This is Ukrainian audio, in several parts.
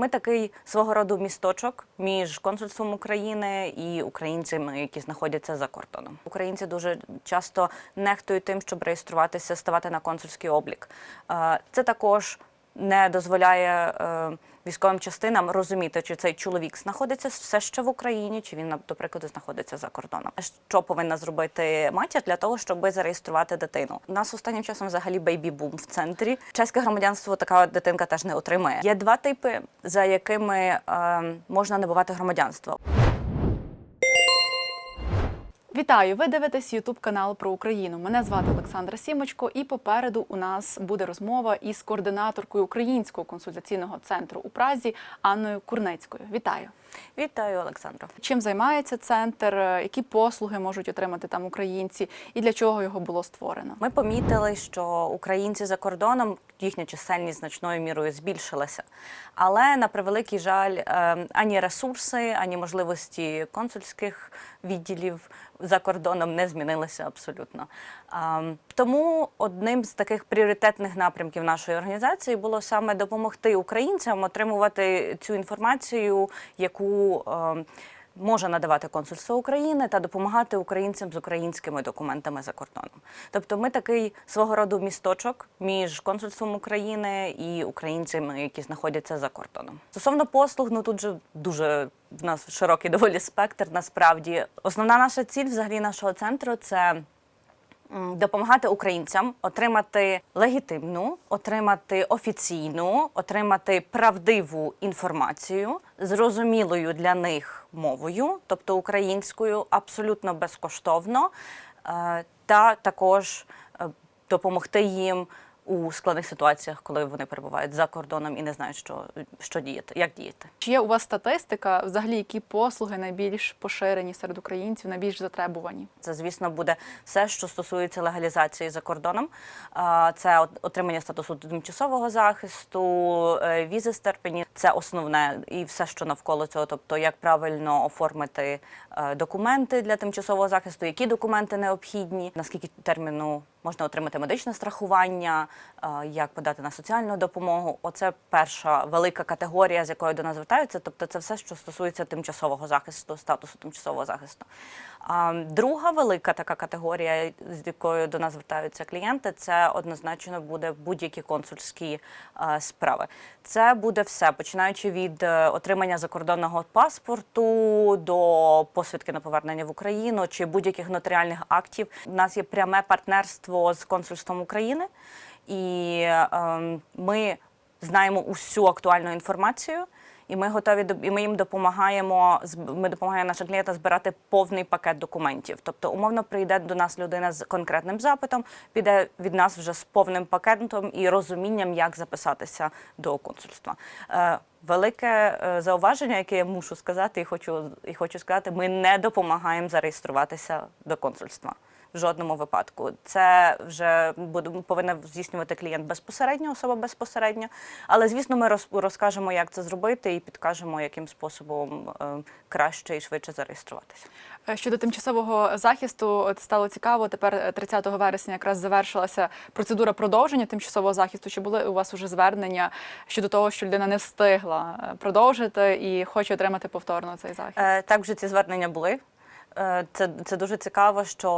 Ми такий свого роду місточок між консульством України і українцями, які знаходяться за кордоном. Українці дуже часто нехтують тим, щоб реєструватися, ставати на консульський облік. Е, Це також не дозволяє е, військовим частинам розуміти, чи цей чоловік знаходиться все ще в Україні, чи він, до прикладу, знаходиться за кордоном. Що повинна зробити матір для того, щоб зареєструвати дитину? У нас останнім часом взагалі бейбі-бум в центрі. Чеське громадянство така дитинка теж не отримує. Є два типи, за якими е, можна набувати громадянство. Вітаю! Ви дивитесь Ютуб канал про Україну. Мене звати Олександра Сімочко, і попереду у нас буде розмова із координаторкою Українського консультаційного центру у Празі Анною Курнецькою. Вітаю! Вітаю, Олександро. Чим займається центр? Які послуги можуть отримати там українці, і для чого його було створено? Ми помітили, що українці за кордоном їхня чисельність значною мірою збільшилася. Але на превеликий жаль, е, ані ресурси, ані можливості консульських відділів за кордоном не змінилися абсолютно. Тому одним з таких пріоритетних напрямків нашої організації було саме допомогти українцям отримувати цю інформацію, яку е, може надавати консульство України та допомагати українцям з українськими документами за кордоном. Тобто, ми такий свого роду місточок між консульством України і українцями, які знаходяться за кордоном. Стосовно послуг, ну тут же дуже в нас широкий доволі спектр. Насправді, основна наша ціль взагалі нашого центру це. Допомагати українцям отримати легітимну, отримати офіційну, отримати правдиву інформацію зрозумілою для них мовою, тобто українською, абсолютно безкоштовно, е, та також е, допомогти їм у складних ситуаціях, коли вони перебувають за кордоном і не знають, що, що діяти, як діяти. Чи є у вас статистика, взагалі, які послуги найбільш поширені серед українців, найбільш затребувані? Це, звісно, буде все, що стосується легалізації за кордоном. Це отримання статусу тимчасового захисту, е, візи з терпені. Це основне і все, що навколо цього. Тобто, як правильно оформити е, документи для тимчасового захисту, які документи необхідні, наскільки терміну можна отримати медичне страхування, е, як подати на соціальну допомогу. Оце перша велика категорія, з якою до нас звертаються. Тобто, це все, що стосується тимчасового захисту, статусу тимчасового захисту. Друга велика така категорія, з якою до нас звертаються клієнти, це однозначно буде будь-які консульські е, справи. Це буде все, починаючи від е, отримання закордонного паспорту до посвідки на повернення в Україну чи будь-яких нотаріальних актів. У нас є пряме партнерство з консульством України, і ем, ми знаємо усю актуальну інформацію. І ми готові і ми їм допомагаємо. Ми допомагаємо нашим клієнтам збирати повний пакет документів. Тобто, умовно прийде до нас людина з конкретним запитом, піде від нас вже з повним пакетом і розумінням, як записатися до консульства. Е, Велике е, зауваження, яке я мушу сказати, і хочу і хочу сказати, ми не допомагаємо зареєструватися до консульства. В жодному випадку це вже буде повинен здійснювати клієнт безпосередньо, особа безпосередньо. Але звісно, ми розкажемо, як це зробити, і підкажемо, яким способом е, краще і швидше зареєструватися. Е, Щодо тимчасового захисту, от стало цікаво. Тепер е, 30 вересня якраз завершилася процедура продовження тимчасового захисту. Чи були у вас уже звернення щодо того, що людина не встигла е, продовжити і хоче отримати повторно цей захист? Е, Так вже ці звернення були. Е, Це, це дуже цікаво, що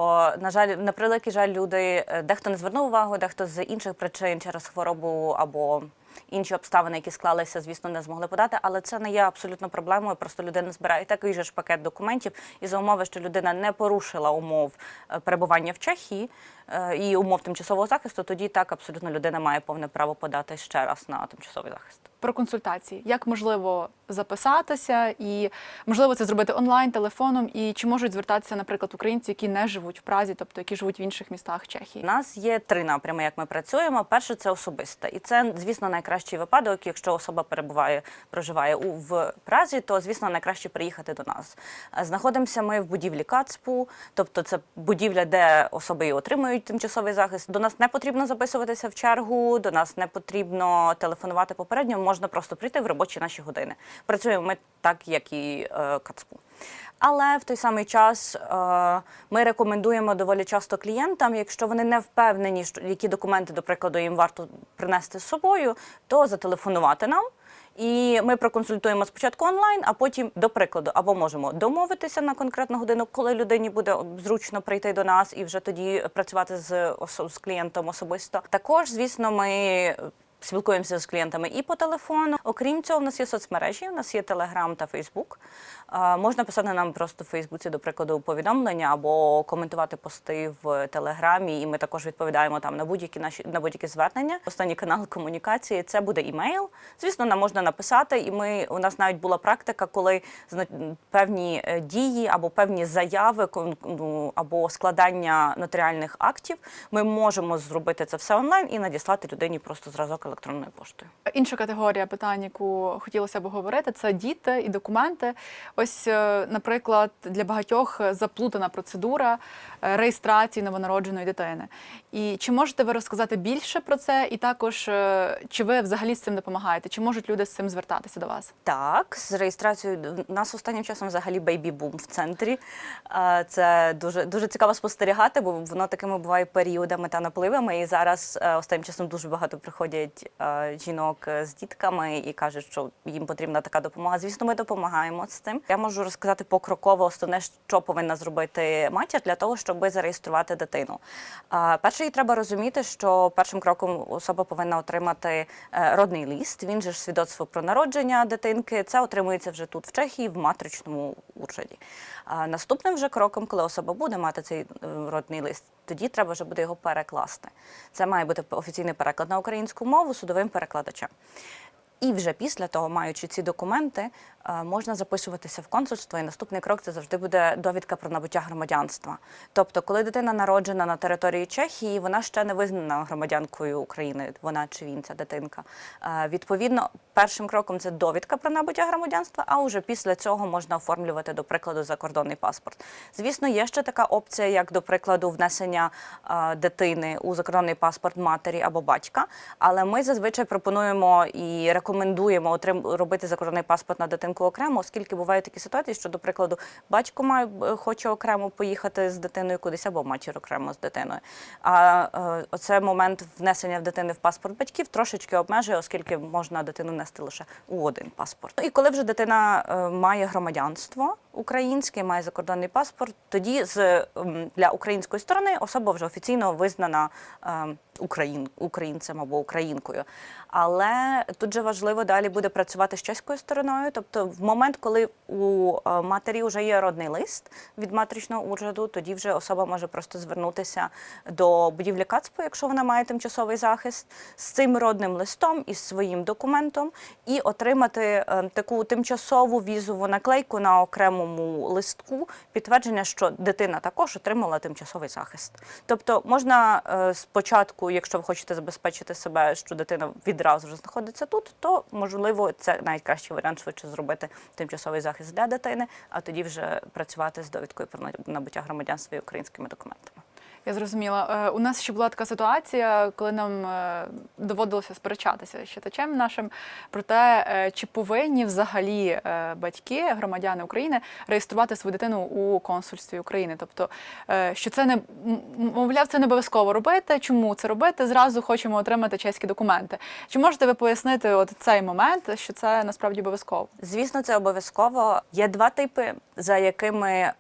на жаль, на превеликий жаль, люди е, дехто не звернув увагу, дехто з інших причин через хворобу або інші обставини, які склалися, звісно, не змогли подати. Але це не є абсолютно проблемою. Просто людина збирає такий же ж пакет документів, і за умови, що людина не порушила умов е, перебування в Чехії і умов тимчасового захисту, тоді так абсолютно людина має повне право подати ще раз на тимчасовий захист. Про консультації, як можливо записатися, і можливо це зробити онлайн, телефоном, і чи можуть звертатися, наприклад, українці, які не живуть в Празі, тобто які живуть в інших містах Чехії? У нас є три напрями, як ми працюємо. Перше це особисте, і це, звісно, найкращий випадок. Якщо особа перебуває, проживає у в Празі, то звісно найкраще приїхати до нас. Е, Знаходимося ми в будівлі КАЦПу, тобто це будівля, де особи і отримують тимчасовий захист. До нас не потрібно записуватися в чергу, до нас не потрібно телефонувати попередньо. Можна просто прийти в робочі наші години. Працюємо ми так, як і е, КАЦПу. Але в той самий час е, ми рекомендуємо доволі часто клієнтам, якщо вони не впевнені, які документи, до прикладу, їм варто принести з собою, то зателефонувати нам. І ми проконсультуємо спочатку онлайн, а потім, до прикладу, або можемо домовитися на конкретну годину, коли людині буде зручно прийти до нас і вже тоді працювати з, з клієнтом особисто. Також, звісно, ми. Спілкуємося з клієнтами і по телефону. Окрім цього, в нас є соцмережі, у нас є Телеграм та Фейсбук. Можна писати нам просто в Фейсбуці, до прикладу, повідомлення або коментувати пости в Телеграмі, і ми також відповідаємо там на будь-які наші на будь-які звернення. Останній канал комунікації це буде імейл. Звісно, нам можна написати, і ми у нас навіть була практика, коли певні е, дії або певні заяви ну, або складання нотаріальних актів. Ми можемо зробити це все онлайн і надіслати людині просто зразок електронною поштою. Інша категорія питань, яку хотілося б говорити, це діти і документи. Ось, е, наприклад, для багатьох заплутана процедура е, реєстрації новонародженої дитини. І чи можете ви розказати більше про це? І також е, чи ви взагалі з цим допомагаєте? Чи можуть люди з цим звертатися до вас? Так, з реєстрацією нас останнім часом взагалі бейбі-бум в центрі. Е, Це дуже дуже цікаво спостерігати, бо воно такими буває періодами та напливами. І зараз е, останнім часом дуже багато приходять е, жінок е, з дітками і кажуть, що їм потрібна така допомога. Звісно, ми допомагаємо з цим. Я можу розказати покроково основне, що повинна зробити матір для того, щоб зареєструвати дитину. Перше, їй треба розуміти, що першим кроком особа повинна отримати е, родний ліст. Він же ж свідоцтво про народження дитинки. Це отримується вже тут, в Чехії, в матричному уряді. Наступним вже кроком, коли особа буде мати цей е, родний лист, тоді треба вже буде його перекласти. Це має бути офіційний переклад на українську мову судовим перекладачем. І вже після того, маючи ці документи, е, можна записуватися в консульство. І наступний крок це завжди буде довідка про набуття громадянства. Тобто, коли дитина народжена на території Чехії, вона ще не визнана громадянкою України, вона чи він, ця дитинка. Е, Відповідно, першим кроком це довідка про набуття громадянства, а вже після цього можна оформлювати, до прикладу, закордонний паспорт. Звісно, є ще така опція, як, до прикладу, внесення е, дитини у закордонний паспорт матері або батька. Але ми зазвичай пропонуємо і рекомендуємо отрим... робити закордонний паспорт на дитинку окремо, оскільки бувають такі ситуації, що, до прикладу, батько має е, хоче окремо поїхати з дитиною кудись або матір окремо з дитиною. А е, оце момент внесення дитини в паспорт батьків трошечки обмежує, оскільки можна дитину нести лише у один паспорт. Ну, І коли вже дитина е, має громадянство українське, має закордонний паспорт, тоді з для української сторони особа вже офіційно визнана е, україн, українцем або українкою. Але тут же важливо далі буде працювати з чеською стороною. Тобто, в момент, коли у е, матері вже є родний лист від матричного уряду, тоді вже особа може просто звернутися до будівлі КАЦПу, якщо вона має тимчасовий захист, з цим родним листом і своїм документом, і отримати е, таку тимчасову візову наклейку на окремому листку, підтвердження, що дитина також отримала тимчасовий захист. Тобто можна е, спочатку, якщо ви хочете забезпечити себе, що дитина відразу ж знаходиться тут, то можливо це найкращий варіант швидше зробити тимчасовий захист для дитини, а тоді вже працювати з довідкою про набуття громадянства і українськими документами. Я зрозуміла. Е, У нас ще була така ситуація, коли нам е, доводилося сперечатися з читачем нашим про те, е, чи повинні взагалі батьки, громадяни України, реєструвати свою дитину у консульстві України. Тобто, що це не мовляв, це не обов'язково робити. Чому це робити? Зразу хочемо отримати чеські документи. Чи можете ви пояснити от цей момент, що це насправді обов'язково? Звісно, це обов'язково. Є два типи, за якими е,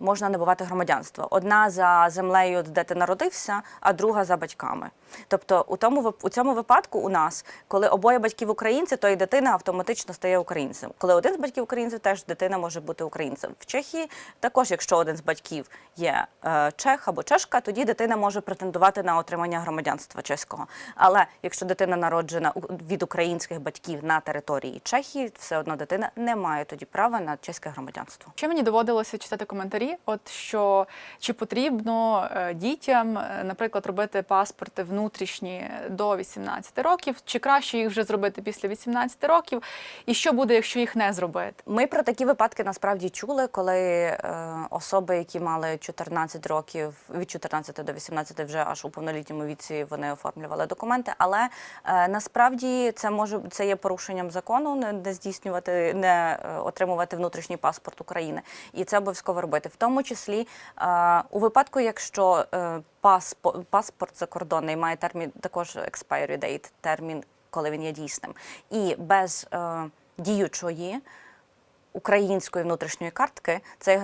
можна набувати громадянство: одна за землею, де ти народився, а друга за батьками. Тобто, у тому у цьому випадку у нас, коли обоє батьків українці, то і дитина автоматично стає українцем. Коли один з батьків українців, теж дитина може бути українцем. В Чехії також, якщо один з батьків є е, чех або чешка, тоді дитина може претендувати на отримання громадянства чеського. Але якщо дитина народжена від українських батьків на території Чехії, все одно дитина не має тоді права на чеське громадянство. Ще мені доводилося читати коментарі, от що чи потрібно е, дітям, е, наприклад, робити паспорти внутрішні до 18 років, чи краще їх вже зробити після 18 років, і що буде, якщо їх не зробити? Ми про такі випадки насправді чули, коли е, особи, які мали 14 років, від 14 до 18 вже аж у повнолітньому віці вони оформлювали документи. Але е, насправді це може це є порушенням закону, не, не здійснювати, не е, отримувати внутрішній паспорт України, і це обов'язково робити. В тому числі е, у випадку, якщо е, паспорт, паспорт закордонний має термін також expiry date, термін коли він є дійсним. І без е, діючої української внутрішньої картки цей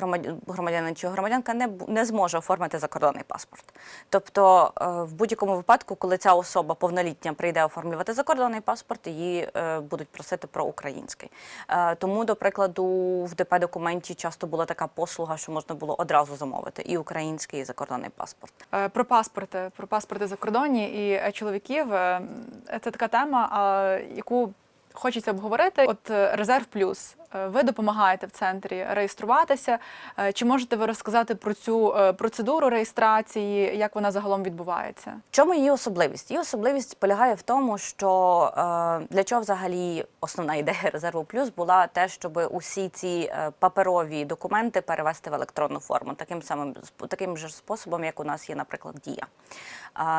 громадянин чи громадянка не, не зможе оформити закордонний паспорт. Тобто, е, в будь-якому випадку, коли ця особа повнолітня прийде оформлювати закордонний паспорт, її е, будуть просити про український. Е, тому, до прикладу, в ДП документі часто була така послуга, що можна було одразу замовити і український, і закордонний паспорт. Про паспорти, про паспорти закордонні і чоловіків. Це така тема, яку хочеться обговорити. От е, резерв плюс. Е, Ви допомагаєте в центрі реєструватися. Е, Чи можете ви розказати про цю процедуру реєстрації, як вона загалом відбувається? В чому її особливість? Її особливість полягає в тому, що для чого взагалі основна ідея резерву плюс була те, щоб усі ці паперові документи перевести в електронну форму, таким самим таким же способом, як у нас є, наприклад, дія.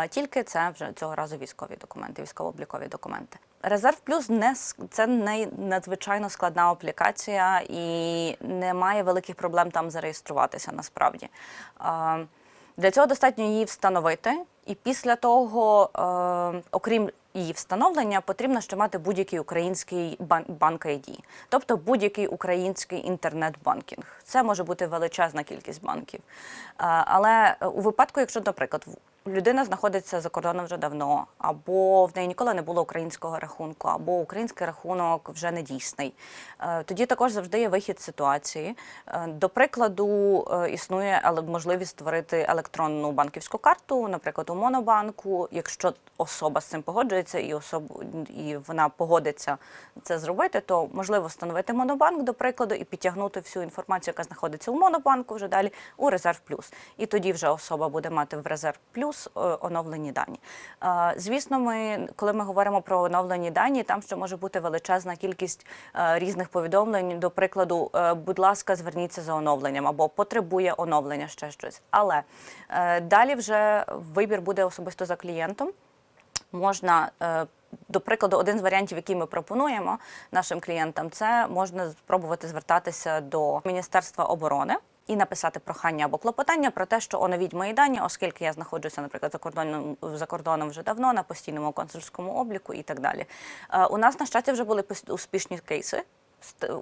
Тільки це вже цього разу військові документи, військово-облікові документи. Резерв плюс не це не надзвичайно складна аплікація і немає великих проблем там зареєструватися насправді. Для цього достатньо її встановити, і після того, е, окрім її встановлення, потрібно ще мати будь-який український банк ID, тобто будь-який український інтернет-банкінг. Це може бути величезна кількість банків. Е, але у випадку, якщо, наприклад, людина знаходиться за кордоном вже давно, або в неї ніколи не було українського рахунку, або український рахунок вже не дійсний. Е, Тоді також завжди є вихід ситуації. Е, До прикладу, е, існує можливість створити електронну банківську карту, наприклад, у Монобанку, якщо особа з цим погоджується і особу і вона погодиться це зробити, то можливо встановити монобанк, до прикладу, і підтягнути всю інформацію, яка знаходиться у монобанку, вже далі у резерв плюс. І тоді вже особа буде мати в резерв плюс е, оновлені дані. Е, Звісно, ми, коли ми говоримо про оновлені дані, там ще може бути величезна кількість е, різних повідомлень. До прикладу, будь ласка, зверніться за оновленням або потребує оновлення ще щось. Але далі вже вибір буде особисто за клієнтом можна. До прикладу, один з варіантів, який ми пропонуємо нашим клієнтам, це можна спробувати звертатися до Міністерства оборони і написати прохання або клопотання про те, що оновіть мої дані, оскільки я знаходжуся, наприклад, за кордоном за кордоном вже давно на постійному консульському обліку і так далі. Е, У нас на щастя вже були успішні кейси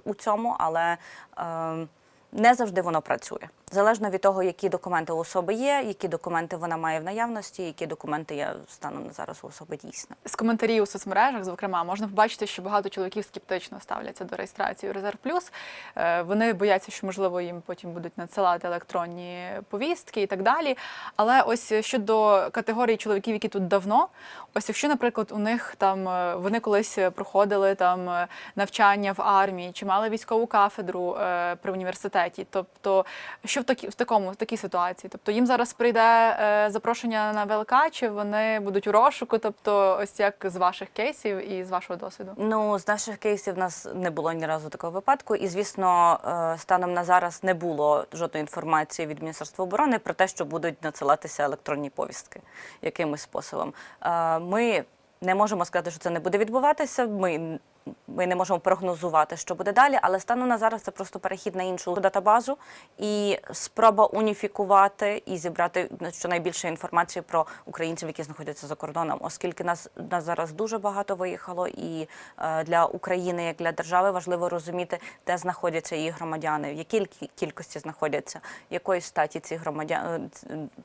у цьому, але е, не завжди воно працює. Залежно від того, які документи у особи є, які документи вона має в наявності, які документи є станом на зараз у особи дійсно. З коментарів у соцмережах, зокрема, можна побачити, що багато чоловіків скептично ставляться до реєстрації Резерв Плюс. Е, Вони бояться, що можливо їм потім будуть надсилати електронні повістки і так далі. Але ось щодо категорії чоловіків, які тут давно, ось якщо, наприклад, у них там е, вони колись проходили там е, навчання в армії чи мали військову кафедру е, при університеті, тобто що в такі в такому в такій ситуації? Тобто їм зараз прийде е, запрошення на ВЛК, чи вони будуть у розшуку? Тобто, ось як з ваших кейсів і з вашого досвіду? Ну, з наших кейсів в нас не було ні разу такого випадку, і звісно, е, станом на зараз не було жодної інформації від Міністерства оборони про те, що будуть надсилатися електронні повістки якимось способом. Е, Ми не можемо сказати, що це не буде відбуватися. Ми ми не можемо прогнозувати, що буде далі, але станом на зараз це просто перехід на іншу датабазу і спроба уніфікувати і зібрати щонайбільше інформації про українців, які знаходяться за кордоном, оскільки нас, нас зараз дуже багато виїхало, і е, для України, як для держави, важливо розуміти, де знаходяться її громадяни, в якій кількості знаходяться, якої статі ці громадяни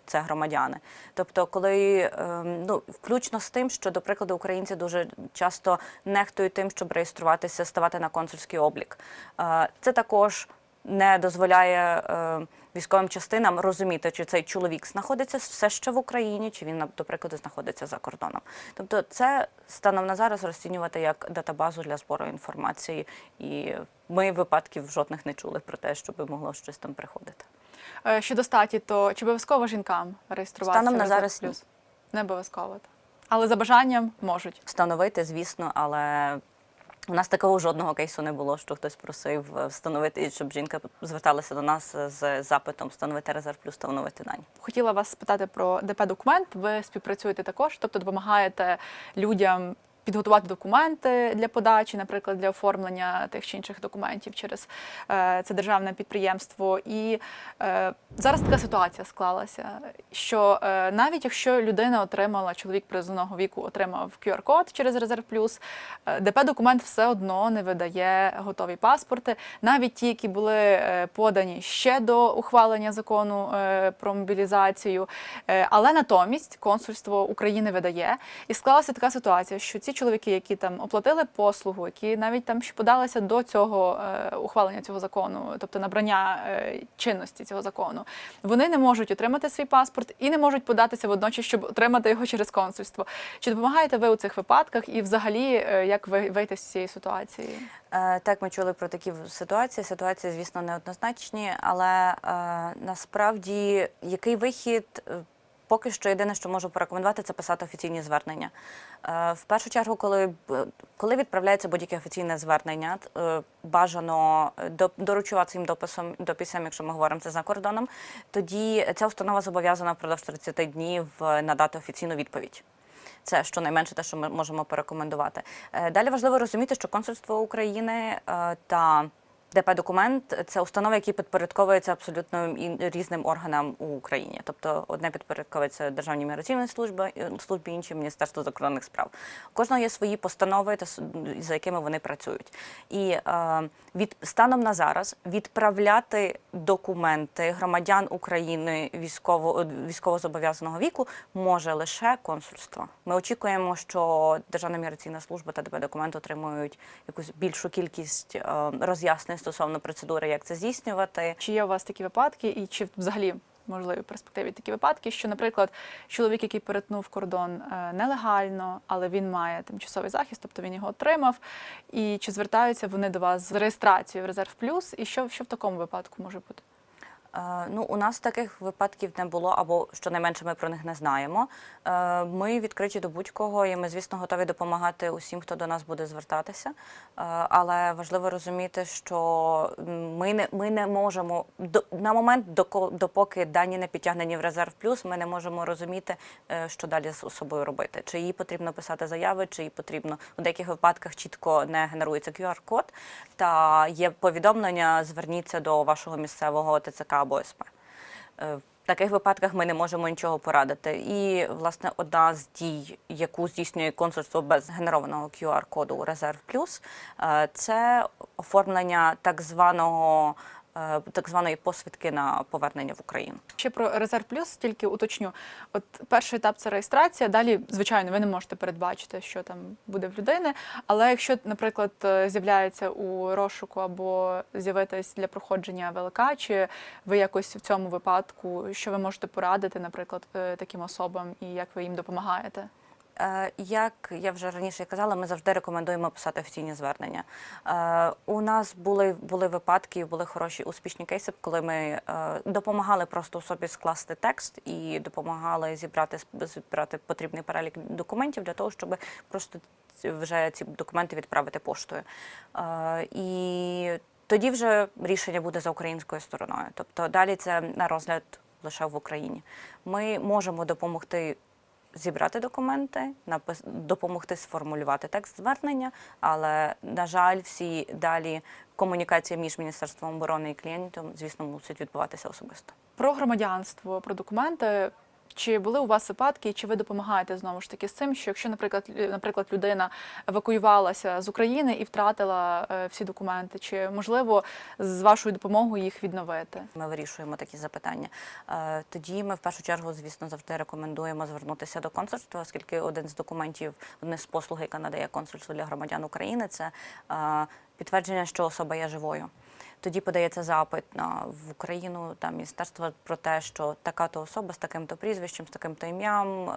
це громадяни. Тобто, коли е, ну включно з тим, що до прикладу українці дуже часто нехтують тим, щоб реєструватися, ставати на консульський облік. Е, Це також не дозволяє е, військовим частинам розуміти, чи цей чоловік знаходиться все ще в Україні, чи він, до прикладу, знаходиться за кордоном. Тобто, це станом на зараз розцінювати як датабазу для збору інформації, і ми випадків жодних не чули про те, щоб могло щось там приходити. Е, Щодо статі, то чи обов'язково жінкам реєструватися? Станом на зараз ні. Не обов'язково. Але за бажанням можуть. Встановити, звісно, але у нас такого жодного кейсу не було, що хтось просив е, встановити, щоб жінка зверталася до нас з запитом встановити резерв плюс встановити дані. Хотіла вас спитати про ДП документ. Ви співпрацюєте також, тобто допомагаєте людям підготувати документи для подачі, наприклад, для оформлення тих чи інших документів через е, це державне підприємство. І е, зараз така ситуація склалася, що е, навіть якщо людина отримала чоловік призовного віку, отримав QR-код через Резерв Плюс, ДП документ все одно не видає готові паспорти, навіть ті, які були подані ще до ухвалення закону про мобілізацію. Але натомість консульство України видає. І склалася така ситуація, що ці чоловіки, які там оплатили послугу, які навіть там ще подалися до цього е, ухвалення цього закону, тобто набрання е, чинності цього закону, вони не можуть отримати свій паспорт і не можуть податися водночас, щоб отримати його через консульство. Чи допомагаєте ви у цих випадках? І взагалі, е, як ви вийти з цієї ситуації? Е, Так, ми чули про такі ситуації. Ситуації, звісно, неоднозначні, але е, насправді який вихід. Е, Поки що єдине, що можу порекомендувати, це писати офіційні звернення. Е, В першу чергу, коли, коли відправляється будь-яке офіційне звернення, е, бажано е, доручувати їм дописом дописом, якщо ми говоримо це за кордоном, тоді ця установа зобов'язана впродовж 30 днів е, надати офіційну відповідь. Це щонайменше те, що ми можемо порекомендувати. Е, Далі важливо розуміти, що консульство України е, та ДП документ це установи, які підпорядковуються абсолютно різним органам у Україні. Тобто одне підпорядковується Державній міграційній службі, е, службі інше Міністерство закордонних справ. У кожного є свої постанови, та за якими вони працюють. І е, від станом на зараз відправляти документи громадян України військово військовозобов'язаного віку може лише консульство. Ми очікуємо, що Державна міграційна служба та ДП документ отримують якусь більшу кількість е, роз'яснень стосовно процедури, як це здійснювати. Чи є у вас такі випадки, і чи взагалі можливі перспективі такі випадки, що, наприклад, чоловік, який перетнув кордон е, нелегально, але він має тимчасовий захист, тобто він його отримав, і чи звертаються вони до вас з реєстрацією в резерв плюс, і що, що в такому випадку може бути? Е, Ну, у нас таких випадків не було, або щонайменше ми про них не знаємо. Е, Ми відкриті до будь-кого, і ми, звісно, готові допомагати усім, хто до нас буде звертатися. Е, Але важливо розуміти, що ми не, ми не можемо на момент, допоки дані не підтягнені в резерв плюс, ми не можемо розуміти, що далі з особою робити. Чи їй потрібно писати заяви, чи їй потрібно у деяких випадках чітко не генерується QR-код, та є повідомлення: зверніться до вашого місцевого ТЦК або СП. Е, В таких випадках ми не можемо нічого порадити. І, власне, одна з дій, яку здійснює консульство без генерованого QR-коду Резерв Плюс, це оформлення так званого так званої посвідки на повернення в Україну. Ще про резерв плюс тільки уточню. От перший етап це реєстрація. Далі, звичайно, ви не можете передбачити, що там буде в людини. Але якщо, наприклад, е, з'являється у розшуку або з'явитись для проходження ВЛК, чи ви якось в цьому випадку, що ви можете порадити, наприклад, е, таким особам, і як ви їм допомагаєте? Е, Як я вже раніше казала, ми завжди рекомендуємо писати офіційні звернення. Е, У нас були, були випадки, були хороші успішні кейси, коли ми е, допомагали просто особі скласти текст і допомагали зібрати зібрати потрібний перелік документів для того, щоб просто вже ці документи відправити поштою. І тоді вже рішення буде за українською стороною. Тобто далі це на розгляд лише в Україні. Ми можемо допомогти зібрати документи, допомогти сформулювати текст звернення, але, на жаль, всі далі комунікація між Міністерством оборони і клієнтом, звісно, мусить відбуватися особисто. Про громадянство, про документи. Чи були у вас випадки, і чи ви допомагаєте знову ж таки з цим, що якщо, наприклад, наприклад, людина евакуювалася з України і втратила е, всі документи, чи можливо з вашою допомогою їх відновити? Ми вирішуємо такі запитання. Е, Тоді ми в першу чергу, звісно, завжди рекомендуємо звернутися до консульства, оскільки один з документів, одне з послуг, яка надає консульство для громадян України, це е, підтвердження, що особа є живою. Тоді подається запит на в Україну та міністерство про те, що така то особа з таким-то прізвищем, з таким-то ім'ям.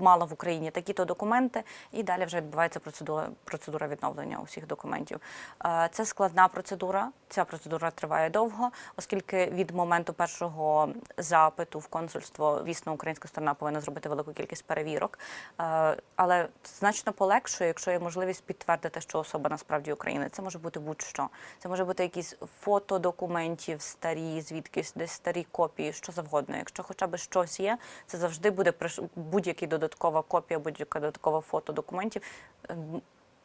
Мала в Україні такі-то документи, і далі вже відбувається процедура процедура відновлення усіх документів. Е, Це складна процедура. Ця процедура триває довго, оскільки від моменту першого запиту в консульство, звісно, українська сторона повинна зробити велику кількість перевірок. Е, Але значно полегшує, якщо є можливість підтвердити, що особа насправді українець. Це може бути будь-що. Це може бути якісь фото документів, старі, звідкись десь старі копії, що завгодно. Якщо хоча б щось є, це завжди буде будь-який додатковий додаткова копія, будь-яка додаткова фото документів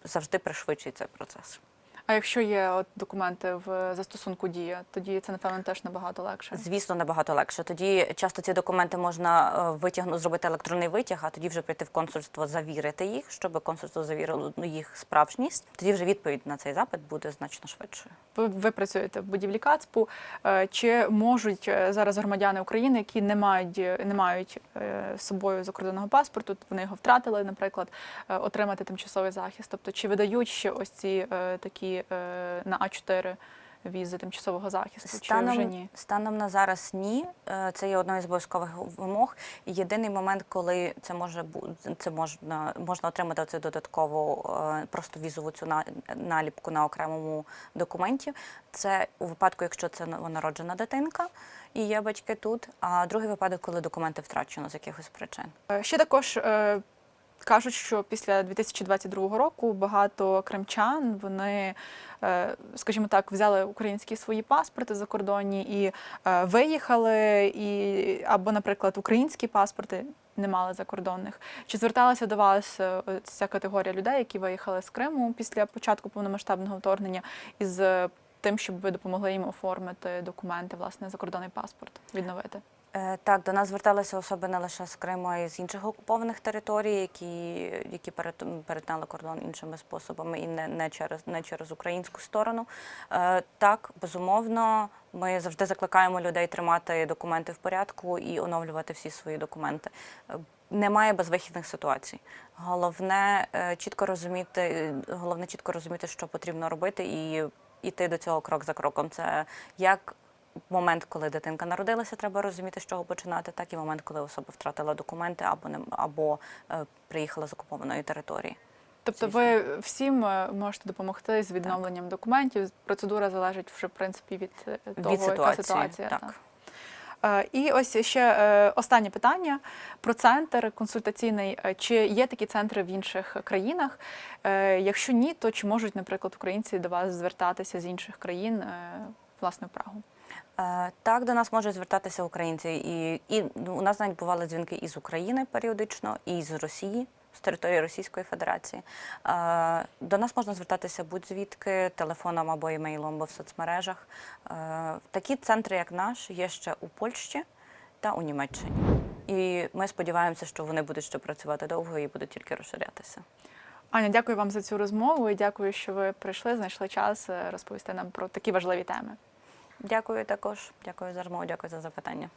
завжди пришвидшує цей процес. А якщо є от документи в застосунку дія, тоді це напевно теж набагато легше. Звісно, набагато легше. Тоді часто ці документи можна е, витягнути, зробити електронний витяг, а тоді вже прийти в консульство, завірити їх, щоб консульство завірило ну, їх справжність. Тоді вже відповідь на цей запит буде значно швидшою. Ви, ви працюєте в будівлі КАЦПу. Е, Чи можуть е, зараз громадяни України, які не мають не мають е, з собою закордонного паспорту, вони його втратили, наприклад, е, отримати тимчасовий захист? Тобто, чи видають ще ось ці е, такі е, на А4 візи тимчасового захисту, чи вже Станом, ні? станом на зараз ні. Е, Це є одною з обов'язкових вимог. Єдиний момент, коли це може це можна, можна отримати цю додаткову е, просто візову цю наліпку на окремому документі. Це у випадку, якщо це новонароджена дитинка і є батьки тут. А другий випадок, коли документи втрачено з якихось причин. Ще також кажуть, що після 2022 року багато кримчан вони, е, скажімо так, взяли українські свої паспорти закордонні і е, виїхали, і або, наприклад, українські паспорти. Не мали закордонних. Чи зверталася до вас е, ця категорія людей, які виїхали з Криму після початку повномасштабного вторгнення, із тим, щоб ви допомогли їм оформити документи, власне, закордонний паспорт, відновити? Е, Так, до нас зверталися особи не лише з Криму, а й з інших окупованих територій, які, які перет- перетнали кордон іншими способами і не, не, через, не через українську сторону. Е, Так, безумовно, ми завжди закликаємо людей тримати документи в порядку і оновлювати всі свої документи. Е, Немає безвихідних ситуацій. Головне чітко розуміти, головне чітко розуміти, що потрібно робити, і йти до цього крок за кроком. Це як момент, коли дитинка народилася, треба розуміти, з чого починати, так і момент, коли особа втратила документи або не або е, приїхала з окупованої території. Тобто ви всім е, можете допомогти з відновленням документів. Процедура залежить вже в принципі від е, того, Від яка ситуації, ситуація. так. та. Е, І ось ще останнє питання про центр консультаційний. Чи є такі центри в інших країнах? Якщо ні, то чи можуть, наприклад, українці до вас звертатися з інших країн власне в Прагу? Е, Так, до нас можуть звертатися українці, і, і у нас навіть бували дзвінки із України періодично, і з Росії, з території Російської Федерації. Е, До нас можна звертатися будь-звідки, телефоном або емейлом, або в соцмережах. Е, Такі центри, як наш, є ще у Польщі та у Німеччині. І ми сподіваємося, що вони будуть ще працювати довго і будуть тільки розширятися. Аня, дякую вам за цю розмову і дякую, що ви прийшли, знайшли час розповісти нам про такі важливі теми. Дякую також. Дякую за розмову, дякую за запитання.